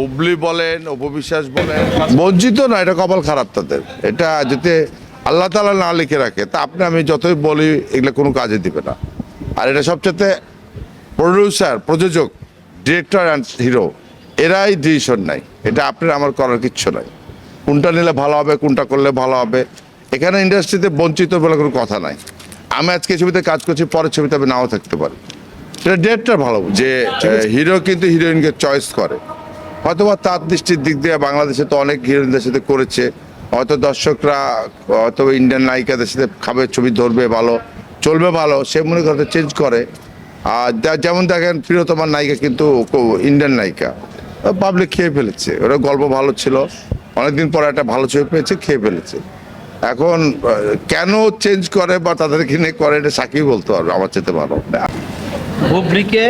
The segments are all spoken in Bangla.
বুবলি বলেন অপবিশ্বাস বলেন বঞ্চিত না এটা কপাল খারাপ তাদের। এটা যাতে আল্লাহ তালা না লিখে রাখে তা আপনি আমি যতই বলি এগুলো কোনো কাজে দিবে না। আর এটা সবচেয়ে প্রডিউসার প্রযোজক ডিরেক্টর অ্যান্ড হিরো এরাই ডিসিশন নাই এটা আপনার আমার করার কিচ্ছু নাই। কোনটা নিলে ভালো হবে কোনটা করলে ভালো হবে এখানে ইন্ডাস্ট্রিতে বঞ্চিত বলে কোনো কথা নাই। আমি আজকে ছবিতে কাজ করছি পরের ছবিতে আমি নাও থাকতে পারি। সেটা ডেটটা ভালো যে হিরো কিন্তু হিরোইনকে চয়েস করে। হয়তোবা তার দৃষ্টির দিক দিয়ে বাংলাদেশে তো অনেক হিরোইনদের সাথে করেছে। হয়তো দর্শকরা, হয়তো ইন্ডিয়ান নায়িকাদের সাথে খাবে, ছবি ধরবে, ভালো, চলবে ভালো, সে মনে করতে চেঞ্জ করে। আর যেমন দেখেন, প্রিয়তমার নায়িকা কিন্তু ইন্ডিয়ান নায়িকা। পাবলিক খেয়ে ফেলেছে। ওরা গল্প ভালো ছিল। অনেকদিন পরে একটা ভালো ছবি পেয়েছে, খেয়ে ফেলেছে। এখন কেন চেঞ্জ করে বা তাদেরকে নিয়ে করে, এটা সাকিব বলতে পারবে, আমার চেতে ভালো। বুবলিকে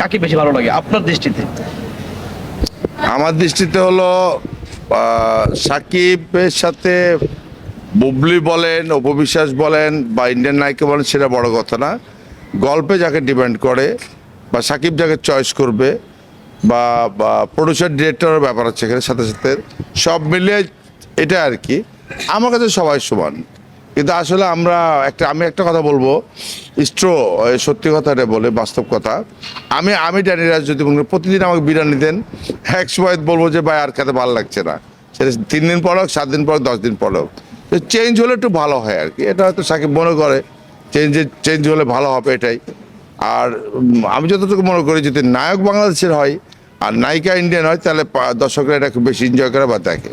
কাকে বেশি ভালো লাগে? আপনার দৃষ্টিতে? আমার দৃষ্টিতে হলো সাকিবের সাথে বুবলি বলেন অপবিশ্বাস বলেন বা ইন্ডিয়ান নায়িকা বলেন, সেটা বড় কথা না। গল্পে যাকে ডিপেন্ড করে বা সাকিব যাকে চয়েস করবে বা বা প্রডিউসার ডিরেক্টরের ব্যাপার আছে এখানে সাথে সাথে, সব মিলিয়ে এটা আর কি। আমার কাছে সবাই সমান। কিন্তু আসলে আমরা একটা, আমি একটা কথা বলব। স্ট্রো সত্যি কথাটা বলে, বাস্তব কথা। আমি আমি ড্যানি রাজ যদি প্রতিদিন আমাকে বিরিয়ানি দেন এক সময় বলব যে, ভাই, আর খেতে ভালো লাগছে না। সেটা তিন দিন পর হোক, সাত দিন পর দশ দিন পর হোক। চেঞ্জ হলে একটু ভালো হয় আর কি। এটা হয়তো সাকিব মনে করে চেঞ্জ চেঞ্জ হলে ভালো হবে এটাই। আর আমি যতটুকু মনে করি, যদি নায়ক বাংলাদেশের হয়, আর নায়িকা ইন্ডিয়ান হয়, তাহলে দর্শকরা এটা খুব বেশি এনজয় করে বা দেখে।